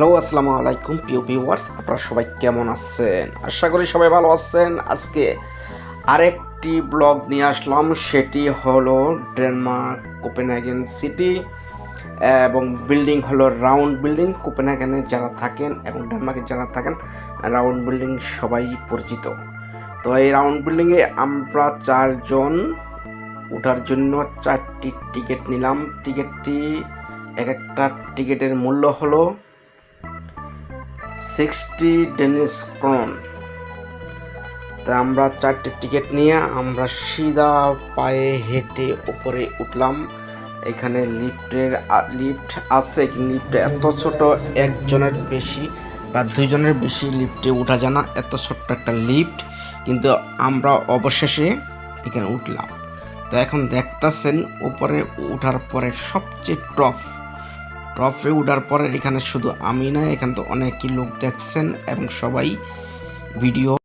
Hello আসসালামু আলাইকুম, প্রিয় ভিউয়ার্স আপনারা সবাই কেমন আছেন? আশা করি সবাই ভালো আছেন। আজকে আরেকটি ব্লগ নিয়ে আসলাম, সেটি হলো ডেনমার্ক কোপেনহেগেন সিটি এবং বিল্ডিং হলো রাউন্ড বিল্ডিং কোপেনহেগেনে যারা থাকেন এবং ডেনমার্কে যারা থাকেন রাউন্ড বিল্ডিং সবাই পরিচিত। তো এই রাউন্ড বিল্ডিংয়ে আমরা চারজন, ওঠার জন্য চারটি টিকিট নিলাম। টিকিটটি এক একটা টিকিটের মূল্য হলো সিক্সটি ডেনিস ক্রন। তা আমরা চারটে টিকিট নিয়ে আমরা সিধা পায়ে হেঁটে উপরে উঠলাম। এখানে লিফটের লিফট আছে লিফট এত ছোট, একজনের বেশি বা দুইজনের বেশি লিফটে ওঠা যায় না। এত ছোট্ট একটা লিফট, কিন্তু আমরা অবশেষে এখানে উঠলাম। তো এখন দেখতেছেন, উপরে ওঠার পরে সবচেয়ে টপ টপে উঠার পরে এখানে শুধু আমি না, এখানে তো অনেকই লোক দেখছেন এবং সবাই ভিডিও